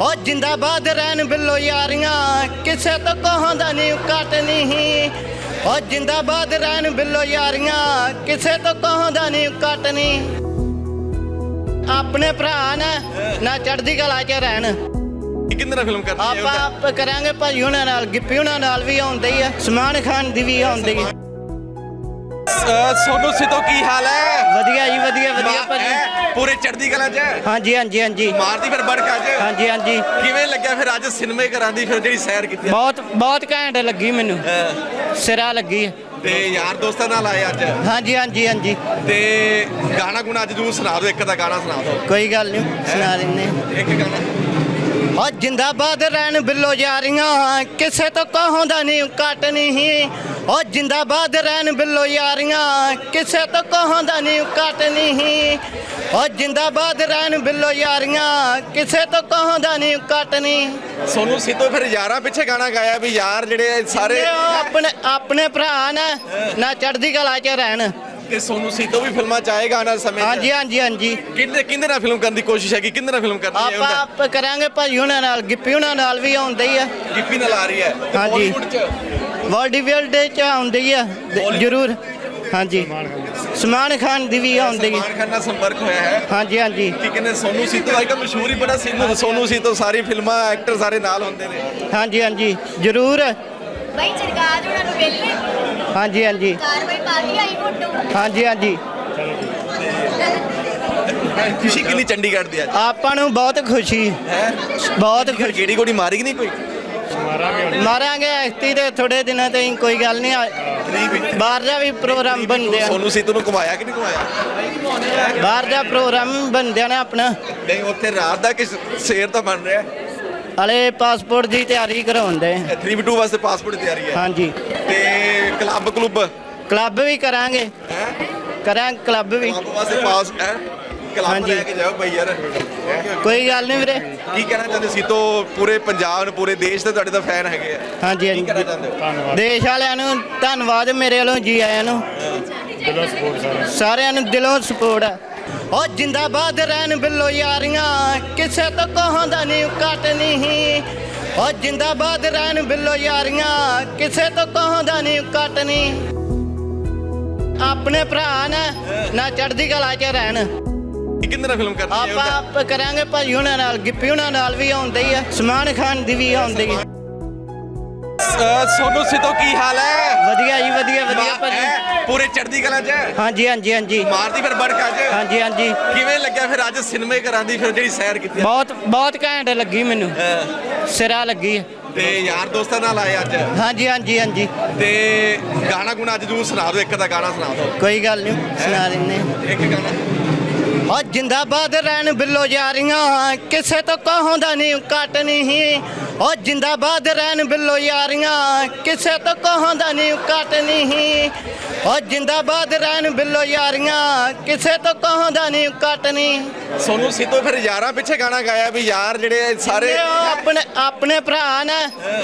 ਉਹ ਜਿੰਦਾਬਾਦ ਰਹਿਣ ਬਿੱਲੋ ਯਾਰੀਆਂ ਕਿਸੇ ਤੋਂ ਕਹਾਂਦਾ ਨਹੀਂ ਘਟ ਨਹੀਂ। ਉਹ ਜਿੰਦਾਬਾਦ ਰਹਿਣ ਬਿੱਲੋ ਯਾਰੀਆਂ ਕਿਸੇ ਤੋਂ ਕਹਾਂਦਾ ਨਹੀਂ ਘਟ ਨਹੀਂ। ਆਪਣੇ ਭਰਾ ਨੇ ਨਾ ਚੜ੍ਹਦੀ ਕਲਾ 'ਚ ਰਹਿਣ। ਇਹ ਕਿੰਨੇ ਨਾਲ ਫਿਲਮ ਕਰਨੀ ਹੈ ਆਪਾਂ ਆਪ ਕਰਾਂਗੇ ਭਾਜੀ ਉਹਨਾਂ ਨਾਲ ਗਿੱਪੀ ਉਹਨਾਂ ਨਾਲ ਵੀ ਆਉਂਦੇ ਆ ਸਮਾਨ ਖਾਨ ਦੀ ਵੀ ਆਉਂਦੀ ਹੈ ਸੋਨੂ ਸਿੱਧੂ ਕੀ ਹਾਲ ਹੈ? ਵਧੀਆ ਜੀ ਵਧੀਆ ਵਧੀਆ ਮਾ- ਭਾਜੀ। ਹੈਂ? ਪੂਰੇ ਚੜ੍ਹਦੀ ਕਲਾ ਚ? ਹੈ? ਹਾਂਜੀ ਹਾਂਜੀ ਹਾਂਜੀ। ਮਾਰਦੀ ਫਿਰ ਬੜਕਾ ਚ ਹਾਂਜੀ ਹਾਂਜੀ। ਕਿਵੇਂ ਲੱਗਿਆ ਫਿਰ ਅੱਜ ਸਿਨੇਮੇ ਕਰਾਂ ਦੀ ਫਿਰ ਜਿਹੜੀ ਸੈਰ ਕੀਤੀ? ਬਹੁਤ ਬਹੁਤ ਘੈਂਟ ਲੱਗੀ ਮੈਨੂੰ। ਅਹ ਸਿਰਾ ਲੱਗੀ। ਤੇ ਯਾਰ ਦੋਸਤਾਂ ਨਾਲ ਆਏ ਅੱਜ? ਹਾਂਜੀ ਹਾਂਜੀ ਹਾਂਜੀ। ਤੇ ਗਾਣਾ ਗੁਣਾ ਅੱਜ ਜਰੂਰ ਸੁਣਾ ਦਿਓ ਇੱਕ ਦਾ ਗਾਣਾ ਸੁਣਾ ਦਿਓ। ਕੋਈ ਗੱਲ ਨਹੀਂ ਸੁਣਾ ਦਿੰਨੇ ਇੱਕ ਗਾਣਾ। ਉਹ ਜਿੰਦਾਬਾਦ ਰਹਿਣ ਬਿੱਲੋ ਯਾਰੀਆਂ ਕਿਸੇ ਤੋਂ ਕਹਾਂਦਾ ਨਹੀਂ ਘਟ ਨਹੀਂ ਉਹ ਜਿੰਦਾਬਾਦ ਰਹਿਣ ਬਿੱਲੋ ਯਾਰੀਆਂ ਕਿਸੇ ਤੋਂ ਕਹਾਂਦਾ ਨਹੀਂ ਘਟ ਨਹੀਂ ਉਹ ਜਿੰਦਾਬਾਦ ਰਹਿਣ ਬਿੱਲੋ ਯਾਰੀਆਂ ਕਿਸੇ ਤੋਂ ਕਹਾਂਦਾ ਨਹੀਂ ਘਟ ਨਹੀਂ ਸੋਨੂ ਸਿੱਧੂ ਫਿਰ ਯਾਰਾਂ ਪਿੱਛੇ ਗਾਣਾ ਗਾਇਆ ਵੀ ਯਾਰ ਜਿਹੜੇ ਸਾਰੇ ਆਪਣੇ ਆਪਣੇ ਭਰਾ ਨੇ ਨਾ ਚੜ੍ਹਦੀ ਕਲਾ 'ਚ ਰਹਿਣ। ਤੇ ਸੋਨੂ ਸਿੱਧੂ ਵੀ ਫਿਲਮਾਂ ਚ ਆਏਗਾ ਆਉਣ ਵਾਲੇ ਸਮੇਂ। ਹਾਂਜੀ ਹਾਂਜੀ ਹਾਂਜੀ। ਕਿੰਨੇ ਕਿੰਨੇ ਨਾਲ ਫਿਲਮ ਕਰਨ ਦੀ ਕੋਸ਼ਿਸ਼ ਹੈਗੀ? ਕਿੰਨੇ ਨਾਲ ਫਿਲਮ ਕਰਨੀ ਹੈ ਆਪਾਂ ਆਪ ਕਰਾਂਗੇ ਭਾਜੀ ਉਹਨਾਂ ਨਾਲ ਗਿੱਪੀ ਉਹਨਾਂ ਨਾਲ ਵੀ ਆਉਂਦੇ ਹੀ ਆ। ਗਿੱਪੀ ਨਾਲ ਆ ਰਹੀ ਹੈ। ਹਾਂਜੀ। ਵਰਲਡ ਵਰਲਡ ਡੇ ਚ ਆਉਂਦੇ ਆ ਦ- ਜ਼ਰੂਰ। ਹਾਂਜੀ। ਸਮਾਨ ਖਾਨ ਦੀ ਵੀ ਆਉਂਦੇ ਹੀ ਸਲਮਾਨ ਖਾਨ ਨਾਲ ਸੰਪਰਕ ਹੋਇਆ ਹੈ। ਹਾਂਜੀ ਹਾਂਜੀ। ਕੀ ਕਹਿੰਦੇ ਸੋਨੂ ਸਿੱਧੂ ਅੱਜ ਕੱਲ੍ਹ ਮਸ਼ਹੂਰ ਹੀ ਬੜਾ ਸਿੱਧੂ ਸੋਨੂ ਸਿੱਧੂ ਸਾਰੀ ਫਿਲਮਾਂ ਐਕਟਰ ਸਾਰੇ ਨਾਲ ਹੁੰਦੇ ਨੇ। ਹਾਂਜੀ ਹਾਂਜੀ। ਜ਼ਰੂਰ। ਬਈ ਸਰਕਾਰ ਉਹਨਾਂ ਨੂੰ ਵੇਲੇ ਹਾਂਜੀ ਹਾਂਜੀ। ਕਾਰਵਾਈ ਪਾ ਕੇ ਆਈ ਫੋਟੋ। ਹਾਂਜੀ ਹਾਂਜੀ। ਖੁਸ਼ੀ ਕਿੰਨੀ ਚੰਡੀਗੜ੍ਹ ਦੀ ਅੱਜ? ਆਪਾਂ ਨੂੰ ਬਹੁਤ ਖੁਸ਼ੀ। ਹੈ? ਬਹੁਤ ਗੇੜੀ ਗੋੜੀ ਮਾਰੀ ਕਿ ਨਹੀਂ ਕੋਈ? ਮਾਰਾਂਗੇ ਐਕਟੀ ਦੇ ਥੋੜੇ ਦਿਨਾਂ ਤੇ ਹੀ ਕੋਈ ਗੱਲ ਨਹੀਂ ਆ- ਬਾਹਰ ਦਾ ਵੀ ਪ੍ਰੋਗਰਾਮ ਬਣਦੇ ਆ। ਸੋਨੂ ਸਿੱਧੂ ਨੂੰ ਘੁਮਾਇਆ ਕਿ ਨਹੀਂ ਘੁਮਾਇਆ? ਬਾਹਰ ਦਾ ਪ੍ਰੋਗਰਾਮ ਬਣਦੇ ਨੇ ਆਪਣਾ। ਨਹੀਂ ਉੱਥੇ ਰਾਤ ਦਾ ਕਿ ਸ਼ੇਰ ਤਾਂ ਬਣ ਰਿਹਾ। ਹਲੇ ਪਾਸਪੋਰਟ ਦੀ ਤਿਆਰੀ ਕਰਾਉਂਦੇ 3v2 ਵਾਸਤੇ ਪਾਸਪੋਰਟ ਦੀ ਤਿਆਰੀ ਹੈ। ਹਾਂਜੀ। ਤੇ ਕਲੱਬ ਕਲੁੱਬ ਕਲੱਬ ਵੀ ਕਰਾਂਗੇ। ਹੈ? ਕਰਾਂਗੇ ਕਲੱਬ ਵੀ। ਕਲੱਬ ਵਾਸਤੇ ਪਾਸ ਹੈ? ਕਲੱਬ ਹਾਂਜੀ। ਲੈ ਕੇ ਜਾਓ ਬਈ ਯਾਰ। ਕੋਈ ਗੱਲ ਨਹੀਂ ਵੀਰੇ। ਕੀ ਕਹਿਣਾ ਚਾਹੁੰਦੇ ਸੀ? ਤੋ ਪੂਰੇ ਪੰਜਾਬ ਨੂੰ ਪੂਰੇ ਦੇਸ਼ ਦੇ ਤੁਹਾਡੇ ਤਾਂ ਫੈਨ ਹੈਗੇ ਆ। ਹਾਂਜੀ ਕੀ ਕਹਿਣਾ ਚਾਹੁੰਦੇ ਹੋ? ਦੇਸ਼ ਵਾਲਿਆਂ ਨੂੰ ਧੰਨਵਾਦ ਮੇਰੇ ਵੱਲੋਂ ਜੀ ਆਇਆਂ ਨੂੰ। ਸਾਰਿਆਂ ਨੂੰ। ਦਿਲੋਂ ਸਪੋਰਟ ਆ। ਉਹ ਜਿੰਦਾਬਾਦ ਰਹਿਣ ਬਿੱਲੋ ਯਾਰੀਆਂ ਕਿਸੇ ਤੋਂ ਕਹਾਂਦਾ ਨਹੀਂ ਘਟ ਨਹੀਂ ਉਹ ਜਿੰਦਾਬਾਦ ਰਹਿਣ ਬਿੱਲੋ ਯਾਰੀਆਂ ਕਿਸੇ ਤੋਂ ਕਹਾਂਦਾ ਨਹੀਂ ਘਟ ਨਹੀਂ ਆਪਣੇ ਭਰਾ ਨੇ ਨਾ ਚੜ੍ਹਦੀ ਕਲਾ 'ਚ ਰਹਿਣ। ਕਿੰਨੇ ਨਾਲ ਫਿਲਮ ਕਰਨੀ ਹੈ? ਆਪਾਂ ਆਪ ਕਰਾਂਗੇ ਭਾਜੀ ਉਹਨਾਂ ਨਾਲ ਗਿੱਪੀ ਉਹਨਾਂ ਨਾਲ ਵੀ ਆਉਂਦੇ ਹੀ ਆ ਸਮਾਨ ਖਾਨ ਦੀ ਵੀ ਆਉਂਦੀ ਹੈ ਸੋਨੂ ਸਿੱਧੂ ਕੀ ਹਾਲ ਹੈ? ਵਧੀਆ ਜੀ ਵਧੀਆ ਵਧੀਆ ਭਾਜੀ। ਹੈਂ? ਪੂਰੇ ਚੜ੍ਹਦੀ ਕਲਾ ਚ? ਹੈ? ਹਾਂਜੀ ਹਾਂਜੀ ਹਾਂਜੀ। ਮਾਰਦੀ ਫਿਰ ਬੜਕਾ ਚ? ਹਾਂਜੀ ਹਾਂਜੀ। ਕਿਵੇਂ ਲੱਗਿਆ ਫਿਰ ਅੱਜ ਸਿਨੇਮੇ ਕਰਾਂ ਦੀ ਫਿਰ ਜਿਹੜੀ ਸੈਰ ਕੀਤੀ? ਬਹੁਤ ਬਹੁਤ ਘੈਂਟ ਲੱਗੀ ਮੈਨੂੰ। ਸਿਰਾ ਲੱਗੀ ਹੈ। ਤੇ ਯਾਰ ਦੋਸਤਾਂ ਨਾਲ ਆਏ ਅੱਜ? ਹਾਂਜੀ ਹਾਂਜੀ ਹਾਂਜੀ। ਤੇ ਗਾਣਾ ਗੁਣਾ ਅੱਜ ਜਰੂਰ ਸੁਣਾ ਦਿਓ ਇੱਕ ਦਾ ਗਾਣਾ ਸੁਣਾ ਦਿਓ। ਕੋਈ ਗੱਲ ਨਹੀਂ ਸੁਣਾ ਦਿੰਨੇ ਇੱਕ ਗਾਣਾ। ਉਹ ਜਿੰਦਾਬਾਦ ਰਹਿਣ ਬਿੱਲੋ ਯਾਰੀਆਂ ਕਿਸੇ ਤੋਂ ਕਹਾਂਦਾ ਨਹੀਂ ਘਟ ਨਹੀਂ ਉਹ ਜਿੰਦਾਬਾਦ ਰਹਿਣ ਬਿੱਲੋ ਯਾਰੀਆਂ ਕਿਸੇ ਤੋਂ ਕਹਾਂਦਾ ਨਹੀਂ ਘਟ ਨਹੀਂ ਉਹ ਜਿੰਦਾਬਾਦ ਰਹਿਣ ਬਿੱਲੋ ਯਾਰੀਆਂ ਕਿਸੇ ਤੋਂ ਕਹਾਂਦਾ ਨਹੀਂ ਘਟ ਨਹੀਂ ਸੋਨੂ ਸਿੱਧੂ ਫਿਰ ਯਾਰਾਂ ਪਿੱਛੇ ਗਾਣਾ ਗਾਇਆ ਵੀ ਯਾਰ ਜਿਹੜੇ ਸਾਰੇ ਆਪਣੇ ਆਪਣੇ ਭਰਾ ਨੇ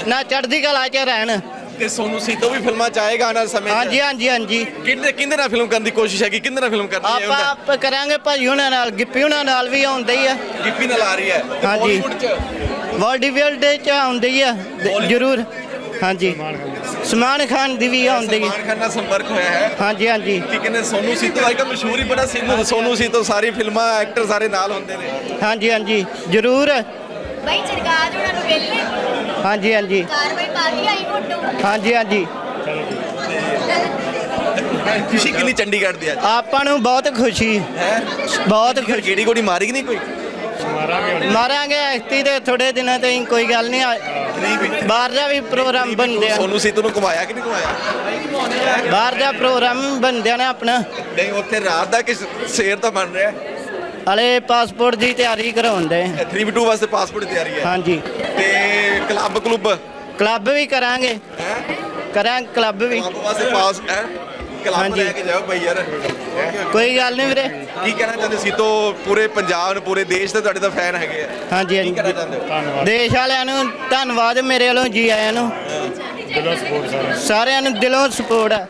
ਨਾ ਚੜ੍ਹਦੀ ਕਲਾ 'ਚ ਰਹਿਣ। ਤੇ ਸੋਨੂ ਸਿੱਧੂ ਵੀ ਫਿਲਮਾਂ ਚ ਆਏਗਾ ਆਉਣ ਵਾਲੇ ਸਮੇਂ 'ਚ। ਹਾਂਜੀ ਹਾਂਜੀ। ਹਾਂਜੀ ਕਿੰਨੇ ਕਿੰਨੇ ਨਾਲ ਫਿਲਮ ਕਰਨ ਦੀ ਕੋਸ਼ਿਸ਼ ਹੈਗੀ? ਕਿੰਨੇ ਨਾਲ ਫਿਲਮ ਕਰਨੀ ਹੈ ਆਪਾਂ ਆਪ ਕਰਾਂਗੇ ਭਾਜੀ ਉਹਨਾਂ ਨਾਲ ਗਿੱਪੀ ਉਹਨਾਂ ਨਾਲ ਵੀ ਆਉਂਦੇ ਹੀ ਆ। ਗਿੱਪੀ ਨਾਲ ਆ ਰਹੀ ਹੈ। ਤੇ ਹਾਂਜੀ। Bollywood 'ਚ? ਵਰਲਡ ਵਰਲਡ ਡੇ ਚ ਆਉਂਦੇ ਹੀ ਆ। ਦ- ਜ਼ਰੂਰ। ਹਾਂਜੀ। ਸਮਾਨ ਖਾਨ ਦੀ। ਵੀ ਆਉਂਦੀ ਹੈ ਸਲਮਾਨ ਖਾਨ ਨਾਲ ਸੰਪਰਕ ਹੋਇਆ ਹੈ। ਹਾਂਜੀ ਹਾਂਜੀ। ਕੀ ਕਹਿੰਦੇ ਸੋਨੂ ਸਿੱਧੂ ਅੱਜ ਕੱਲ੍ਹ ਮਸ਼ਹੂਰ ਹੀ ਬੜਾ ਸਿੱਧੂ ਸੋਨੂ ਸਿੱਧੂ ਸਾਰੀ ਫਿਲਮਾਂ ਐਕਟਰ ਸਾਰੇ ਨਾਲ ਹੁੰਦੇ ਨੇ। ਹਾਂਜੀ ਹਾਂਜੀ। ਜ਼ਰੂਰ। ਬਈ ਸਰਕਾਰ ਉਹਨਾਂ ਨੂੰ ਵੇਲੇ ਹਾਂਜੀ ਹਾਂਜੀ। ਕਾਰਵਾਈ ਪਾ ਕੇ ਆਈ ਫੋਟੋ? ਹਾਂਜੀ ਹਾਂਜੀ। ਖੁਸ਼ੀ ਕਿੰਨੀ ਚੰਡੀਗੜ੍ਹ ਦੀ ਅੱਜ? ਆਪਾਂ ਨੂੰ ਬਹੁਤ ਖੁਸ਼ੀ। ਹੈ? ਬਹੁਤ ਖੁਸ਼ੀ। ਗੇੜੀ ਗੋੜੀ ਮਾਰੀ ਕਿ ਨਹੀਂ ਕੋਈ? ਮਾਰਾਂਗੇ ਐਕਟੀ ਦੇ ਥੋੜੇ ਦਿਨਾਂ ਤੇ ਹੀ ਕੋਈ ਗੱਲ ਨਹੀਂ ਆ- ਬਾਹਰ ਦਾ ਵੀ ਪ੍ਰੋਗਰਾਮ ਬਣਦੇ ਆ। ਸੋਨੂ ਸਿੱਧੂ ਨੂੰ ਘੁਮਾਇਆ ਕਿ ਨਹੀਂ ਘੁਮਾਇਆ? ਬਾਹਰ ਦਾ ਪ੍ਰੋਗਰਾਮ ਬਣਦੇ ਨੇ ਆਪਣਾ। ਨਹੀਂ ਉੱਥੇ ਰਾਤ ਦਾ ਕਿ ਸ਼ੇਰ ਤਾਂ ਬਣ ਰਿਹਾ। ਹਲੇ ਪਾਸਪੋਰਟ ਦੀ ਤਿਆਰੀ ਕਰਾਉਂਦੇ 3v2 ਵਾਸਤੇ ਪਾਸਪੋਰਟ ਦੀ ਤਿਆਰੀ ਹੈ। ਹਾਂਜੀ। ਤੇ ਕਲੱਬ ਕਲੁੱਬ ਕਲੱਬ ਵੀ ਕਰਾਂਗੇ। ਹੈ? ਕਰਾਂਗੇ ਕਲੱਬ ਵੀ। ਕਲੱਬ ਵਾਸਤੇ ਪਾਸ ਹੈ? ਕਲੱਬ ਹਾਂਜੀ। ਲੈ ਕੇ ਜਾਓ ਬਈ ਯਾਰ। ਕੋਈ ਗੱਲ ਨਹੀਂ ਵੀਰੇ। ਕੀ ਕਹਿਣਾ ਚਾਹੁੰਦੇ ਸੀ? ਤੋ ਪੂਰੇ ਪੰਜਾਬ ਨੂੰ ਪੂਰੇ ਦੇਸ਼ ਦੇ ਤੁਹਾਡੇ ਤਾਂ ਫੈਨ ਹੈਗੇ ਆ। ਹਾਂਜੀ ਕੀ ਕਹਿਣਾ ਹਾਂਜੀ। ਚਾਹੁੰਦੇ ਹੋ? ਦੇਸ਼ ਵਾਲਿਆਂ ਨੂੰ ਧੰਨਵਾਦ ਮੇਰੇ ਵੱਲੋਂ ਜੀ ਆਇਆਂ ਨੂੰ। ਸਾਰਿਆਂ ਨੂੰ। ਦਿਲੋਂ ਸਪੋਰਟ ਆ।